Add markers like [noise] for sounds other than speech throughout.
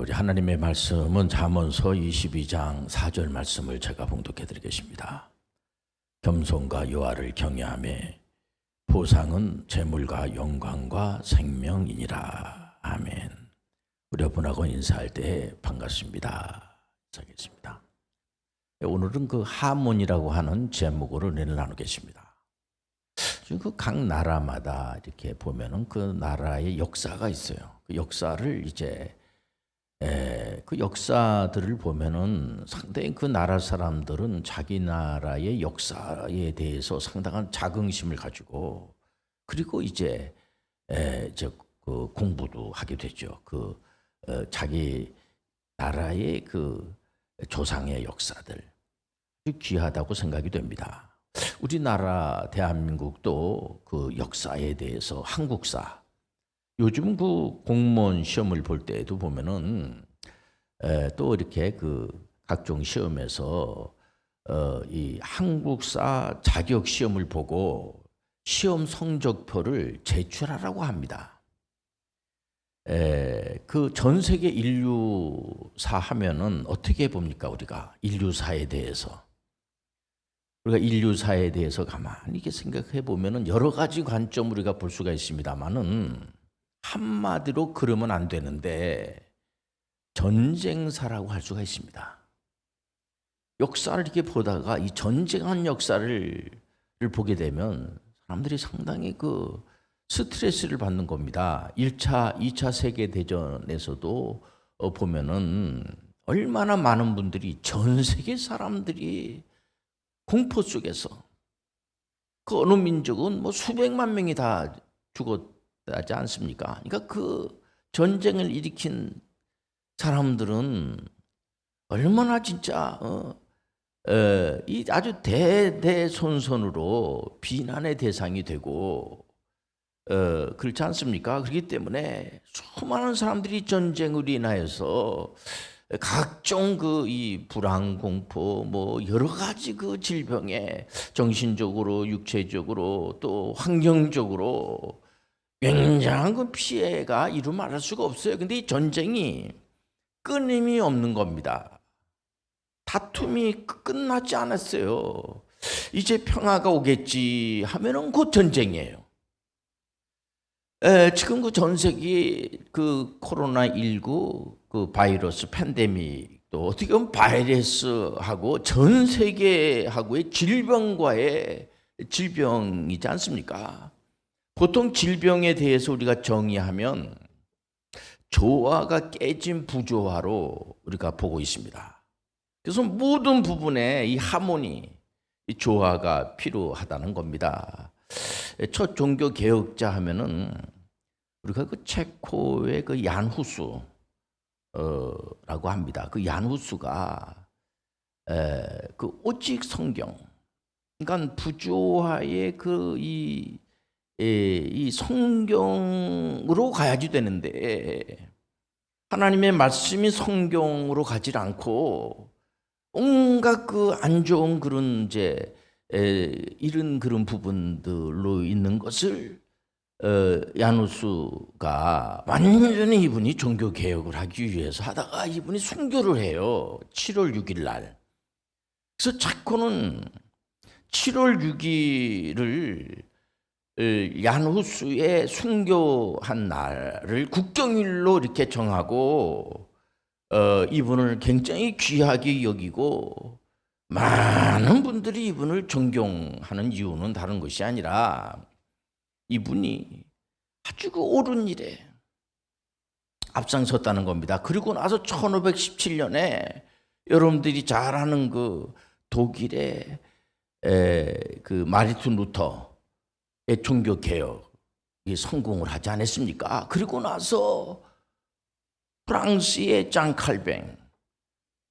우리 하나님의 말씀은 잠언서 22장 4절 말씀을 제가 봉독해 드리겠습니다. 겸손과 요하를 경외하며 보상은 재물과 영광과 생명이니라. 아멘. 우리 여러분하고 인사할 때 반갑습니다. 인사하겠습니다. 오늘은 그 하몬이라고 하는 제목으로 은혜를 나누겠습니다. 그각 나라마다 이렇게 보면은 그 나라의 역사가 있어요. 그 역사를 이제 에, 그 역사들을 보면은 상당히 그 나라 사람들은 자기 나라의 역사에 대해서 상당한 자긍심을 가지고 그리고 이제 에, 저그 공부도 하게 되죠. 그 어, 자기 나라의 그 조상의 역사들 귀하다고 생각이 됩니다. 우리나라 대한민국도 그 역사에 대해서 한국사 요즘 그 공무원 시험을 볼 때에도 보면은 에, 또 이렇게 그 각종 시험에서 어, 이 한국사 자격 시험을 보고 시험 성적표를 제출하라고 합니다. 그 전 세계 인류사 하면은 어떻게 봅니까 우리가 인류사에 대해서 우리가 인류사에 대해서 가만히 이렇게 생각해 보면은 여러 가지 관점 우리가 볼 수가 있습니다만은 한마디로 그러면 안 되는데 전쟁사라고 할 수가 있습니다. 역사를 이렇게 보다가 이 전쟁한 역사를 보게 되면 사람들이 상당히 그 스트레스를 받는 겁니다. 1차, 2차 세계 대전에서도 어, 보면은 얼마나 많은 분들이 전 세계 사람들이 공포 속에서 그 어느 민족은 뭐 수백만 명이 다 죽었 다지 않습니까? 그러니까 그 전쟁을 일으킨 사람들은 얼마나 진짜 어, 에, 이 아주 대대손손으로 비난의 대상이 되고 어, 그렇지 않습니까? 그렇기 때문에 수많은 사람들이 전쟁으로 인하여서 각종 그 이 불안 공포 뭐 여러 가지 그 질병에 정신적으로 육체적으로 또 환경적으로 굉장한 그 피해가 이루 말할 수가 없어요. 근데 이 전쟁이 끊임이 없는 겁니다. 다툼이 끝나지 않았어요. 이제 평화가 오겠지 하면은 곧 전쟁이에요. 에, 지금 그 전 세계 그 코로나 19그 바이러스 팬데믹도 어떻게 보면 바이러스하고 전 세계하고의 질병과의 질병이지 않습니까? 보통 질병에 대해서 우리가 정의하면 조화가 깨진 부조화로 우리가 보고 있습니다. 그래서 모든 부분에 이 하모니, 이 조화가 필요하다는 겁니다. 첫 종교 개혁자 하면은 우리가 그 체코의 그 양후수 어라고 합니다. 그 얀후스가 에, 그 오직 성경, 그러니까 부조화의 그이 이 성경으로 가야지 되는데 하나님의 말씀이 성경으로 가지 않고 온갖 그 안 좋은 그런 이제 에, 이런 그런 부분들로 있는 것을 어, 야누스가 완전히 이분이 종교 개혁을 하기 위해서 하다가 이분이 순교를 해요. 7월 6일 날. 그래서 자꾸는 7월 6일을 야누스의 순교한 날을 국경일로 이렇게 정하고 어, 이분을 굉장히 귀하게 여기고 많은 분들이 이분을 존경하는 이유는 다른 것이 아니라 이분이 아주 그 옳은 일에 앞장섰다는 겁니다. 그리고 나서 1517년에 여러분들이 잘 아는 그 독일의 에, 그 마리틴 루터의 종교 개혁이 성공을 하지 않았습니까? 그리고 나서 프랑스의 장 칼뱅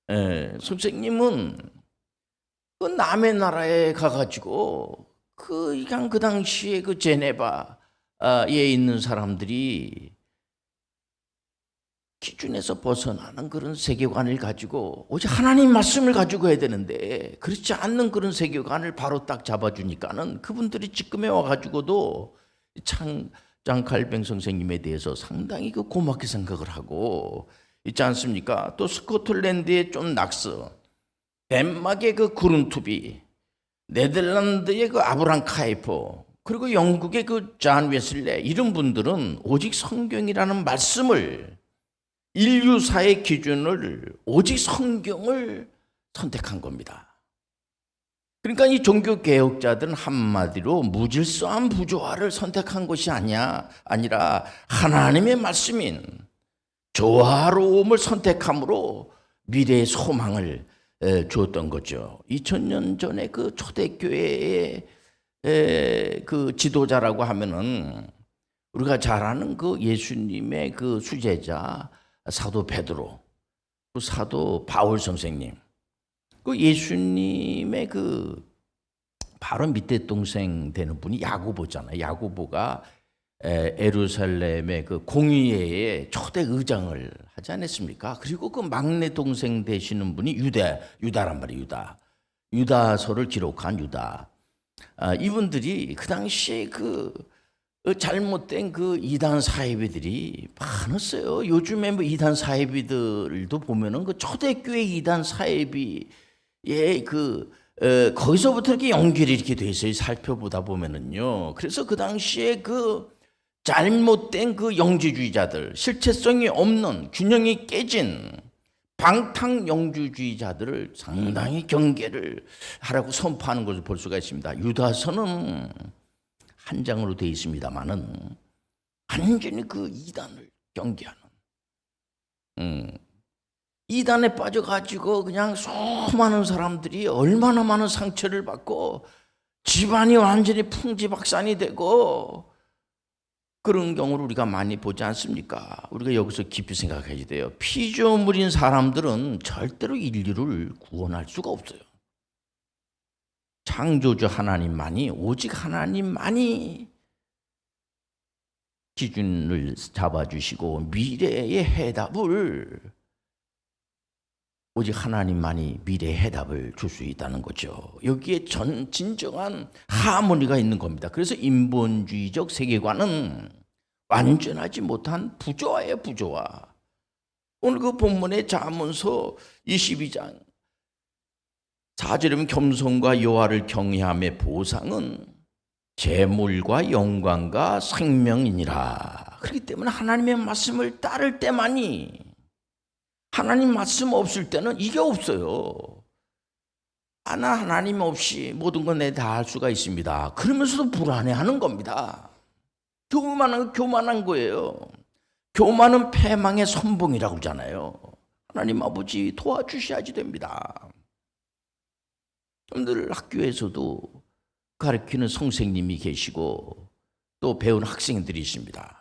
에, 선생님은 그 남의 나라에 가가지고 그 그냥 그 당시에 그 제네바에 있는 사람들이 기준에서 벗어나는 그런 세계관을 가지고 오직 하나님 말씀을 가지고 해야 되는데 그렇지 않는 그런 세계관을 바로 딱 잡아주니까는 그분들이 지금에 와가지고도 창 장칼뱅 선생님에 대해서 상당히 그 고맙게 생각을 하고 있지 않습니까? 또 스코틀랜드의 존 낙스, 덴마크의 그 구룬투비, 네덜란드의 그 아브람 카이퍼, 그리고 영국의 그 잔 웨슬레 이런 분들은 오직 성경이라는 말씀을 인류사의 기준을 오직 성경을 선택한 겁니다. 그러니까 이 종교 개혁자들은 한마디로 무질서한 부조화를 선택한 것이 아니야 아니라 하나님의 말씀인 조화로움을 선택함으로 미래의 소망을 에, 주었던 거죠. 2000년 전에 그 초대교회의 에, 그 지도자라고 하면은 우리가 잘 아는 그 예수님의 그 수제자 사도 베드로, 그 사도 바울 선생님, 그 예수님의 그 바로 밑에 동생 되는 분이 야고보잖아요. 야고보가 에, 에루살렘의 그 공의회의 초대 의장을 하지 않았습니까? 그리고 그 막내 동생 되시는 분이 유다, 유다란 말이에요. 유다. 유다서를 기록한 유다. 아, 이분들이 그 당시에 그, 그 잘못된 그 이단 사이비들이 많았어요. 요즘에 뭐 이단 사이비들도 보면은 그 초대교회 이단 사이비의 그 어, 거기서부터 이렇게 연결이 이렇게 돼 있어요. 살펴보다 보면은요. 그래서 그 당시에 그 잘못된 그 영지주의자들, 실체성이 없는 균형이 깨진 방탕 영주주의자들을 상당히 경계를 하라고 선포하는 것을 볼 수가 있습니다. 유다서는 한 장으로 되어 있습니다만은 완전히 그 이단을 경계하는 음, 이단에 빠져가지고 그냥 수많은 사람들이 얼마나 많은 상처를 받고 집안이 완전히 풍지박산이 되고 그런 경우를 우리가 많이 보지 않습니까? 우리가 여기서 깊이 생각해야 돼요. 피조물인 사람들은 절대로 인류를 구원할 수가 없어요. 창조주 하나님만이 오직 하나님만이 기준을 잡아주시고 미래의 해답을 오직 하나님만이 미래의 해답을 줄 수 있다는 거죠. 여기에 전 진정한 하모니가 있는 겁니다. 그래서 인본주의적 세계관은 완전하지 못한 부조화예요, 부조화. 오늘 그 본문의 자문서 22장 4절이면 겸손과 여호와를 경외함의 보상은 재물과 영광과 생명이니라. 그렇기 때문에 하나님의 말씀을 따를 때만이 하나님 말씀 없을 때는 이게 없어요. 아, 나 하나님 없이 모든 건 내 다 할 수가 있습니다. 그러면서도 불안해하는 겁니다. 교만한 교만한 거예요. 교만은 패망의 선봉이라고 그러잖아요. 하나님 아버지 도와주셔야지 됩니다. 여러분들 학교에서도 가르치는 선생님이 계시고 또 배운 학생들이 있습니다.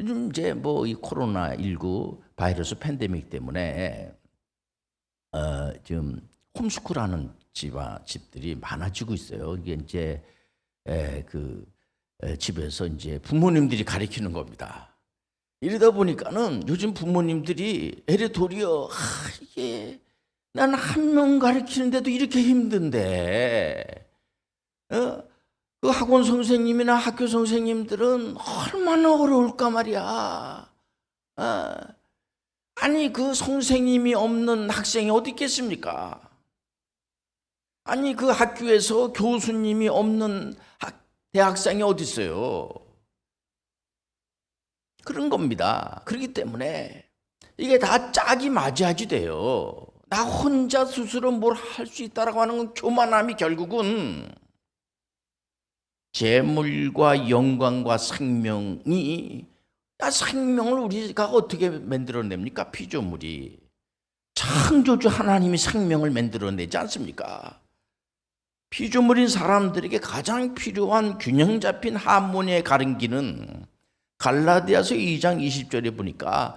요즘 이제 뭐 이 코로나 19 바이러스 팬데믹 때문에 어 지금 홈스쿨하는 집아 집들이 많아지고 있어요. 이게 이제 에, 그 에, 집에서 이제 부모님들이 가르치는 겁니다. 이러다 보니까는 요즘 부모님들이 애를 도리어 아, 이게 난한명 가르치는데도 이렇게 힘든데 어? 그 학원 선생님이나 학교 선생님들은 얼마나 어려울까 말이야. 어. 아니 그 선생님이 없는 학생이 어디 있겠습니까? 아니 그 학교에서 교수님이 없는 학, 대학생이 어디 있어요? 그런 겁니다. 그렇기 때문에 이게 다 짝이 맞아야지 돼요. 나 혼자 스스로 뭘 할 수 있다라고 하는 건 교만함이 결국은 재물과 영광과 생명이 야, 생명을 우리가 어떻게 만들어냅니까? 피조물이 창조주 하나님이 생명을 만들어내지 않습니까? 피조물인 사람들에게 가장 필요한 균형 잡힌 하모니의 가른기는 갈라디아서 2장 20절에 보니까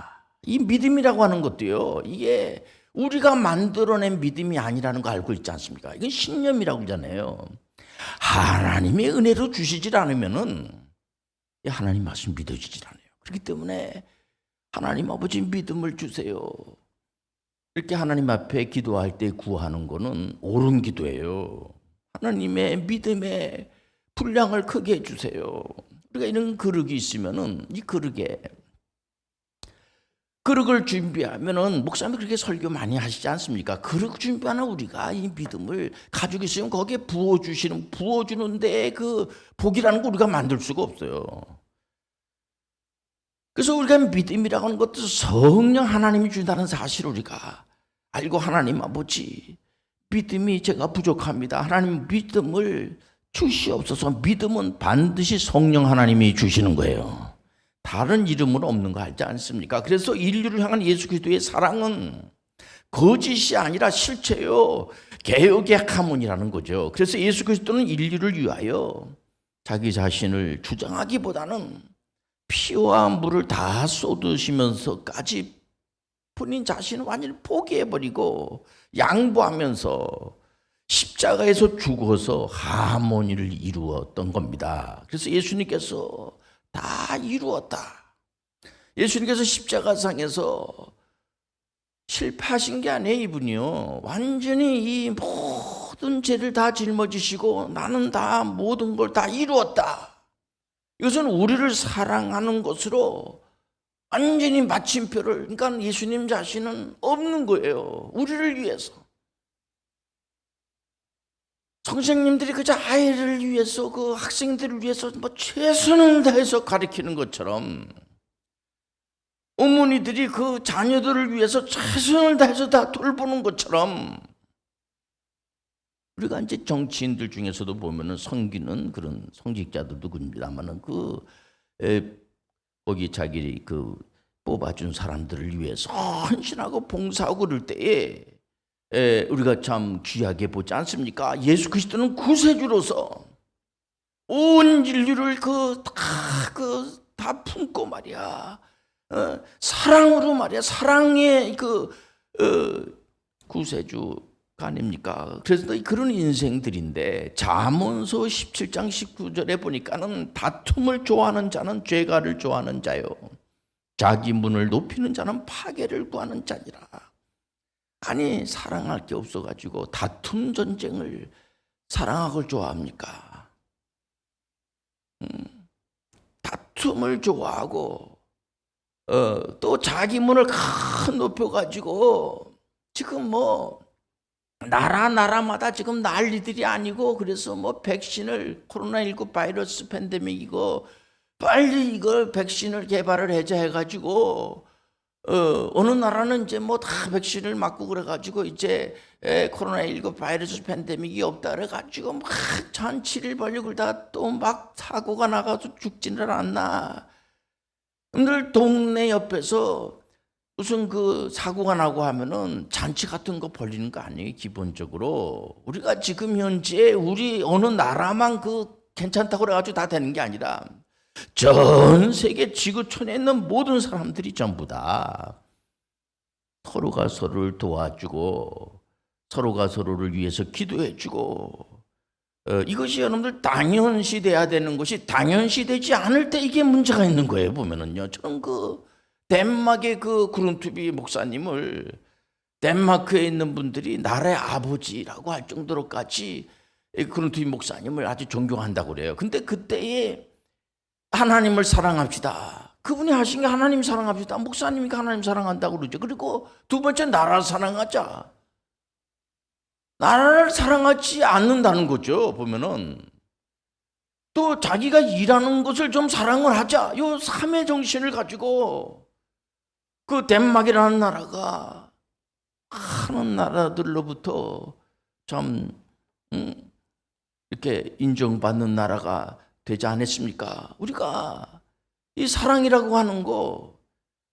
이 믿음이라고 하는 것도요. 이게 우리가 만들어낸 믿음이 아니라는 거 알고 있지 않습니까? 이건 신념이라고 그러잖아요. 하나님의 은혜로 주시질 않으면은 이 하나님 말씀 믿어지질 않아요. 그렇기 때문에 하나님 아버지 믿음을 주세요. 이렇게 하나님 앞에 기도할 때 구하는 거는 옳은 기도예요. 하나님의 믿음의 분량을 크게 해주세요. 우리가 이런 그릇이 있으면은 이 그릇에 그릇을 준비하면은 목사님 그렇게 설교 많이 하시지 않습니까? 그릇 준비하는 우리가 이 믿음을 가지고 있으면 거기에 부어 주시는 부어 주는데 그 복이라는 거 우리가 만들 수가 없어요. 그래서 우리가 믿음이라고 하는 것도 성령 하나님이 준다는 사실을 우리가 알고 하나님 아버지 믿음이 제가 부족합니다. 하나님 믿음을 주시옵소서. 믿음은 반드시 성령 하나님이 주시는 거예요. 다른 이름은 없는 거 알지 않습니까? 그래서 인류를 향한 예수 그리스도의 사랑은 거짓이 아니라 실체요. 개혁의 가문이라는 거죠. 그래서 예수 그리스도는 인류를 위하여 자기 자신을 주장하기보다는 피와 물을 다 쏟으시면서까지 본인 자신을 완전히 포기해버리고 양보하면서 십자가에서 죽어서 하모니를 이루었던 겁니다. 그래서 예수님께서 다 이루었다. 예수님께서 십자가상에서 실패하신 게 아니에요, 이분이요. 완전히 이 모든 죄를 다 짊어지시고 나는 다 모든 걸 다 이루었다. 이것은 우리를 사랑하는 것으로 완전히 마침표를, 그러니까 예수님 자신은 없는 거예요. 우리를 위해서. 선생님들이 그저 아이를 위해서 그 학생들을 위해서 뭐 최선을 다해서 가르치는 것처럼 어머니들이 그 자녀들을 위해서 최선을 다해서 다 돌보는 것처럼 우리가 이제 정치인들 중에서도 보면은 성기는 그런 성직자들도 그럽니다만은 그 에, 거기 자기 그 뽑아준 사람들을 위해서 헌신하고 봉사하고 그럴 때에 에, 우리가 참 귀하게 보지 않습니까? 예수 그리스도는 구세주로서 온 인류를 그 다 그 다 품고 말이야. 어, 사랑으로 말이야. 사랑의 그 어, 구세주가 아닙니까? 그래서 그런 인생들인데 잠언서 17장 19절에 보니까는 다툼을 좋아하는 자는 죄가를 좋아하는 자요. 자기 문을 높이는 자는 파괴를 구하는 자니라. 아니 사랑할 게 없어가지고 다툼 전쟁을 사랑하고 좋아합니까? 음, 다툼을 좋아하고 어, 또 자기 문을 큰 높여가지고 지금 뭐 나라 나라마다 지금 난리들이 아니고 그래서 뭐 백신을 코로나19 바이러스 팬데믹이고 빨리 이걸 백신을 개발을 해자 해가지고 어, 어느 나라는 이제 뭐 다 백신을 맞고 그래가지고 이제 에, 코로나19 바이러스 팬데믹이 없다 그래가지고 막 잔치를 벌리고 그러다가 또 막 사고가 나가서 죽지는 않나. 늘 동네 옆에서 무슨 그 사고가 나고 하면은 잔치 같은 거 벌리는 거 아니에요, 기본적으로. 우리가 지금 현재 우리 어느 나라만 그 괜찮다고 그래가지고 다 되는 게 아니라 전 세계 지구촌에 있는 모든 사람들이 전부 다 서로가 서로를 도와주고 서로가 서로를 위해서 기도해주고 어, 이것이 여러분들 당연시 돼야 되는 것이 당연시 되지 않을 때 이게 문제가 있는 거예요 보면은요. 저는 그 덴마크의 그 그룬투비 목사님을 덴마크에 있는 분들이 나라의 아버지라고 할 정도로까지 이 그룬투비 목사님을 아주 존경한다고 그래요. 근데 그때에 하나님을 사랑합시다. 그분이 하신 게 하나님 사랑합시다. 목사님이 하나님 사랑한다고 그러죠. 그리고 두 번째 나라를 사랑하자. 나라를 사랑하지 않는다는 거죠. 보면은 또 자기가 일하는 것을 좀 사랑을 하자. 요 삼의 정신을 가지고 그 덴마크라는 나라가 많은 나라들로부터 참 음, 이렇게 인정받는 나라가 되지 않았습니까? 우리가 이 사랑이라고 하는 거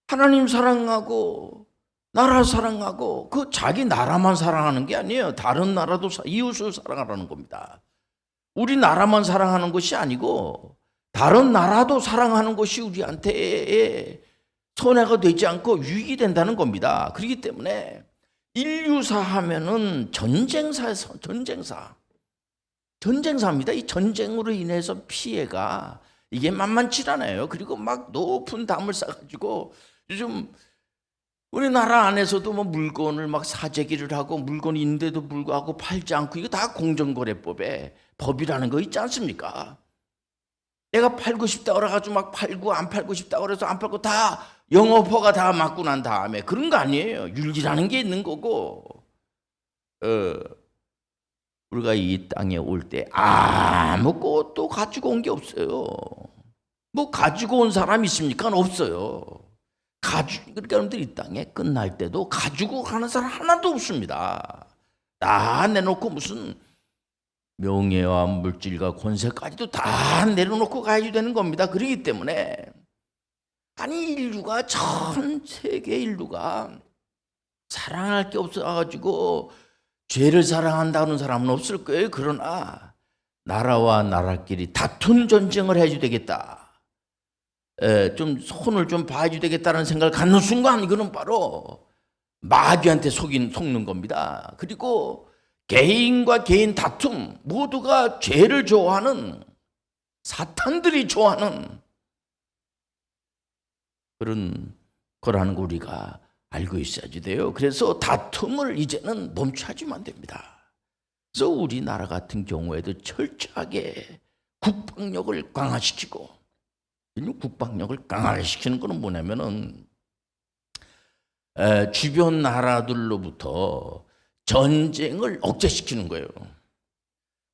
하나님 사랑하고 나라 사랑하고 그 자기 나라만 사랑하는 게 아니에요. 다른 나라도 사- 이웃을 사랑하라는 겁니다. 우리 나라만 사랑하는 것이 아니고 다른 나라도 사랑하는 것이 우리한테 손해가 되지 않고 유익이 된다는 겁니다. 그렇기 때문에 인류사 하면은 전쟁사에서 전쟁사. 전쟁사입니다. 이 전쟁으로 인해서 피해가 이게 만만치 않아요. 그리고 막 높은 담을 쌓아가지고 요즘 우리나라 안에서도 뭐 물건을 막 사재기를 하고 물건이 있는데도 불구하고 팔지 않고 이거 다 공정거래법에 법이라는 거 있지 않습니까? 내가 팔고 싶다 그래가지고 막 팔고 안 팔고 싶다 그래서 안 팔고 다 영업허가 다 맞고 난 다음에 그런 거 아니에요. 윤리라는 게 있는 거고. 어, 우리가 이 땅에 올 때 아무것도 가지고 온 게 없어요. 뭐 가지고 온 사람 있습니까? 없어요. 가지 그러니까 여러분들 이 땅에 끝날 때도 가지고 가는 사람 하나도 없습니다. 다 내놓고 무슨 명예와 물질과 권세까지도 다 내려놓고 가야 되는 겁니다. 그렇기 때문에 아니 인류가 전 세계 인류가 사랑할 게 없어가지고 죄를 사랑한다는 사람은 없을 거예요. 그러나 나라와 나라끼리 다툰 전쟁을 해야 되겠다. 에, 좀 손을 좀 봐야 되겠다는 생각을 갖는 순간 이거는 바로 마귀한테 속인 속는 겁니다. 그리고 개인과 개인 다툼 모두가 죄를 좋아하는 사탄들이 좋아하는 그런 거라는 거 우리가 알고 있어야지 돼요. 그래서 다툼을 이제는 멈춰야지만 됩니다. 그래서 우리나라 같은 경우에도 철저하게 국방력을 강화시키고 이 국방력을 강화시키는 것은 뭐냐면은 에, 주변 나라들로부터 전쟁을 억제시키는 거예요.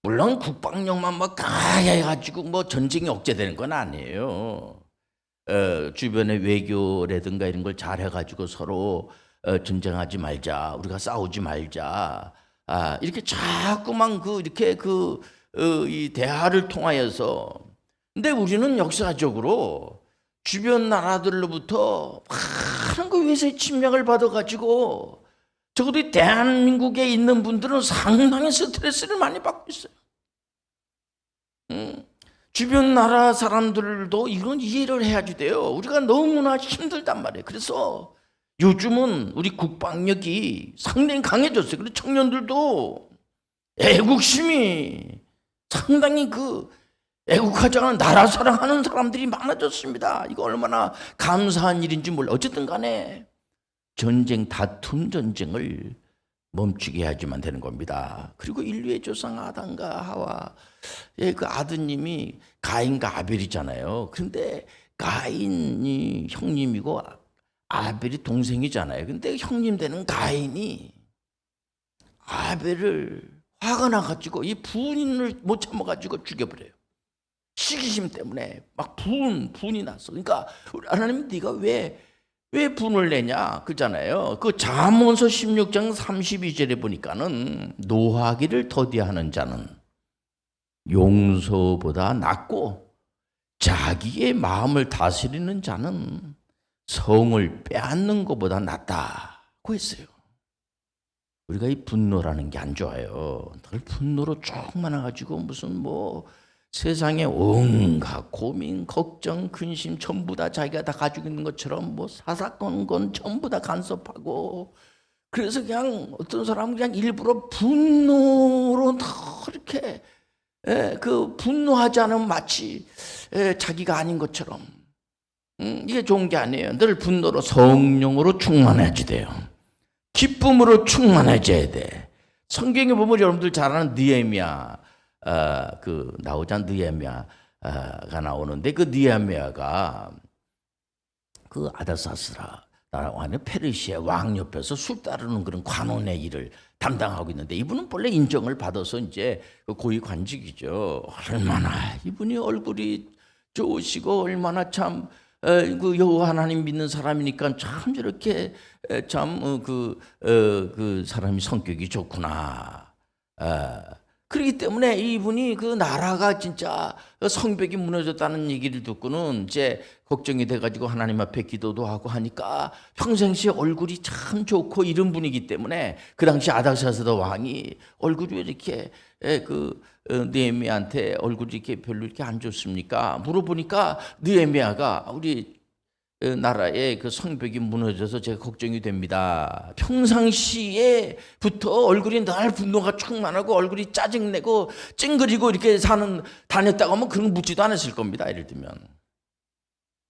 물론 국방력만 뭐 강하게 해가지고 뭐 전쟁이 억제되는 건 아니에요. 어, 주변의 외교라든가 이런 걸 잘 해가지고 서로 어, 전쟁하지 말자, 우리가 싸우지 말자, 아, 이렇게 자꾸만 그 이렇게 그 어, 이 대화를 통하여서, 근데 우리는 역사적으로 주변 나라들로부터 많은 그 외세 침략을 받아가지고 적어도 이 대한민국에 있는 분들은 상당히 스트레스를 많이 받고 있어요. 음. 주변 나라 사람들도 이건 이해를 해야지 돼요. 우리가 너무나 힘들단 말이에요. 그래서 요즘은 우리 국방력이 상당히 강해졌어요. 그리고 청년들도 애국심이 상당히 그 애국하지 않은 나라 사랑하는 사람들이 많아졌습니다. 이거 얼마나 감사한 일인지 몰라. 어쨌든 간에 전쟁, 다툼 전쟁을 멈추게 해야지만 되는 겁니다. 그리고 인류의 조상 아담과 하와 예, 그 아드님이 가인과 아벨이잖아요. 그런데 가인이 형님이고 아벨이 동생이잖아요. 근데 형님 되는 가인이 아벨을 화가 나가지고 이 분을 못 참아가지고 죽여버려요. 시기심 때문에 막 분, 분이 났어. 그러니까 하나님 네가 왜, 왜 분을 내냐? 그잖아요. 그 잠언서 16장 32절에 보니까는 노하기를 더디하는 자는 용서보다 낫고 자기의 마음을 다스리는 자는 성을 빼앗는 것보다 낫다고 했어요. 우리가 이 분노라는 게 안 좋아요. 늘 분노로 쭉 많아가지고 무슨 뭐 세상에 온갖 고민, 걱정, 근심 전부 다 자기가 다 가지고 있는 것처럼 뭐 사사건 건 전부 다 간섭하고 그래서 그냥 어떤 사람은 그냥 일부러 분노로 이렇게 예, 그 분노하지 않으면 마치 예, 자기가 아닌 것처럼 음, 이게 좋은 게 아니에요. 늘 분노로 성령으로 충만해져야 돼요. 기쁨으로 충만해져야 돼. 성경에 보면 여러분들 잘 아는 느헤미야 어, 그 나오자 느헤미야가 나오는데 그 느헤미야가 그 아다사스라 나라고 하는 페르시아 왕 옆에서 술 따르는 그런 관원의 일을 담당하고 있는데 이분은 본래 인정을 받아서 이제 그 고위 관직이죠. 얼마나 이분이 얼굴이 좋으시고 얼마나 참 그 여호와 하나님 믿는 사람이니까 참 저렇게 참그그 그 사람이 성격이 좋구나. 어, 그렇기 때문에 이분이 그 나라가 진짜 성벽이 무너졌다는 얘기를 듣고는 이제 걱정이 돼가지고 하나님 앞에 기도도 하고 하니까 평생시 얼굴이 참 좋고 이런 분이기 때문에 그 당시 아닥사스다 왕이 얼굴이 왜 이렇게 에, 그 어, 느헤미야한테 얼굴이 이렇게 별로 이렇게 안 좋습니까? 물어보니까 느헤미야가 우리 어, 나라의 그 성벽이 무너져서 제가 걱정이 됩니다. 평상시에부터 얼굴이 늘 분노가 충만하고 얼굴이 짜증내고 찡그리고 이렇게 사는 다녔다고 하면 그런 거 묻지도 않았을 겁니다. 예를 들면.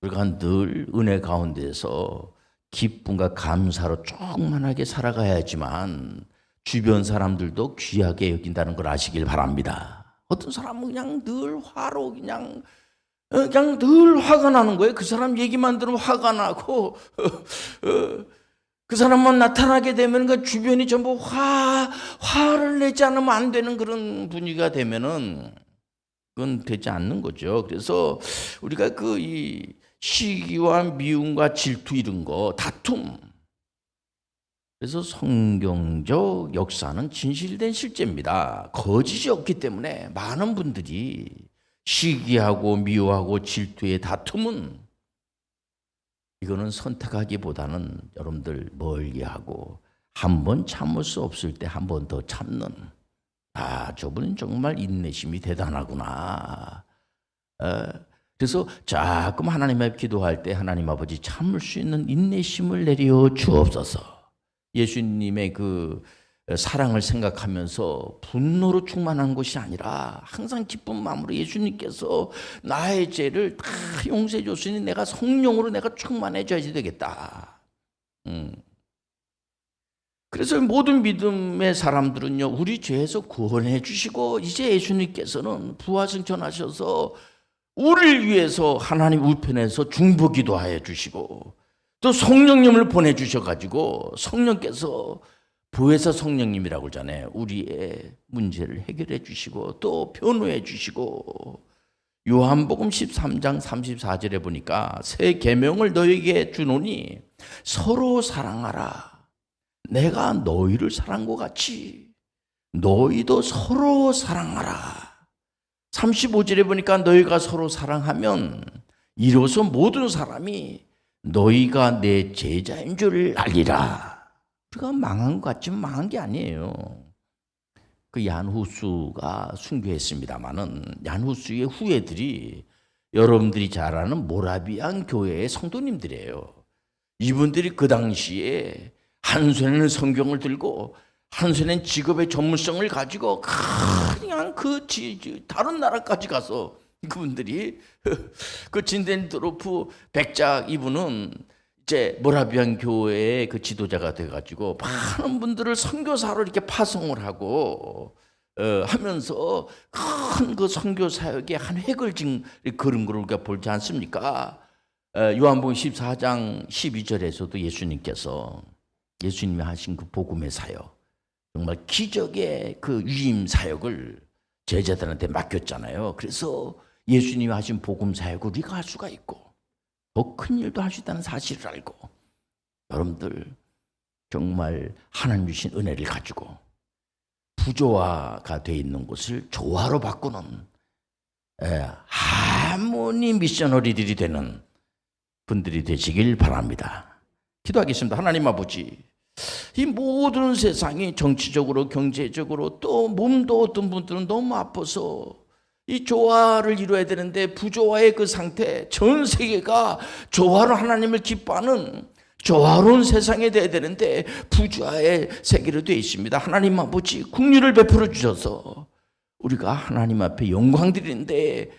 우리가 늘 은혜 가운데서 기쁨과 감사로 충만하게 살아가야지만 주변 사람들도 귀하게 여긴다는 걸 아시길 바랍니다. 어떤 사람은 그냥 늘 화로 그냥 어, 그냥 늘 화가 나는 거예요. 그 사람 얘기만 들으면 화가 나고 어, [laughs] 어, 그 사람만 나타나게 되면 그 주변이 전부 화 화를 내지 않으면 안 되는 그런 분위기가 되면은 그건 되지 않는 거죠. 그래서 우리가 그 이 시기와 미움과 질투 이런 거 다툼 그래서 성경적 역사는 진실된 실제입니다. 거짓이 없기 때문에 많은 분들이 시기하고 미워하고 질투의 다툼은 이거는 선택하기보다는 여러분들 멀리하고 한 번 참을 수 없을 때 한 번 더 참는 아 저분은 정말 인내심이 대단하구나. 어, 그래서 자꾸 하나님 앞에 기도할 때 하나님 아버지 참을 수 있는 인내심을 내려 주옵소서. 예수님의 그 사랑을 생각하면서 분노로 충만한 것이 아니라 항상 기쁜 마음으로 예수님께서 나의 죄를 다 용서해 줬으니 내가 성령으로 내가 충만해져야 되겠다. 음. 그래서 모든 믿음의 사람들은요, 우리 죄에서 구원해 주시고, 이제 예수님께서는 부활승천하셔서 우리를 위해서 하나님 우편에서 중보 기도 하여 주시고, 또 성령님을 보내주셔가지고, 성령께서 부에서 성령님이라고 그러잖아요. 우리의 문제를 해결해 주시고, 또 변호해 주시고, 요한복음 13장 34절에 보니까 새 계명을 너에게 주노니 서로 사랑하라. 내가 너희를 사랑한 것 같이 너희도 서로 사랑하라. 35절에 보니까 너희가 서로 사랑하면 이로써 모든 사람이 너희가 내 제자인 줄 알리라. 우리가 망한 것 같지만 망한 게 아니에요. 그 얀후수가 순교했습니다마는 얀후수의 후예들이 여러분들이 잘 아는 모라비안 교회의 성도님들이에요. 이분들이 그 당시에 한 손에는 성경을 들고 한 손에는 직업의 전문성을 가지고 그냥 그 다른 나라까지 가서 그분들이 [laughs] 그 진덴드로프 백작 이분은 이제 모라비안 교회의 그 지도자가 돼가지고 많은 분들을 선교사로 이렇게 파송을 하고 어, 하면서 큰 그 선교 사역의 한 획을 지금 그런 걸 우리가 볼지 않습니까? 어, 요한복음 14장 12절에서도 예수님께서 예수님이 하신 그 복음의 사역 정말 기적의 그 위임 사역을 제자들한테 맡겼잖아요. 그래서 예수님이 하신 복음 사역을 우리가 할 수가 있고 더 큰 일도 할 수 있다는 사실을 알고 여러분들 정말 하나님 주신 은혜를 가지고 부조화가 돼 있는 곳을 조화로 바꾸는 예, 하모니 미셔너리들이 되는 분들이 되시길 바랍니다. 기도하겠습니다. 하나님 아버지, 이 모든 세상이 정치적으로, 경제적으로 또 몸도 어떤 분들은 너무 아파서 이 조화를 이루어야 되는데 부조화의 그 상태, 전 세계가 조화로 하나님을 기뻐하는 조화로운 세상이 돼야 되는데 부조화의 세계로 되어 있습니다. 하나님 아버지, 국률을 베풀어 주셔서 우리가 하나님 앞에 영광 드리는데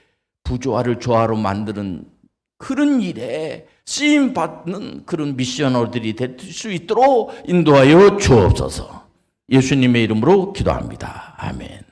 부조화를 조화로 만드는 그런 일에 쓰임 받는 그런 미셔너들이 될 수 있도록 인도하여 주옵소서. 예수님의 이름으로 기도합니다. 아멘.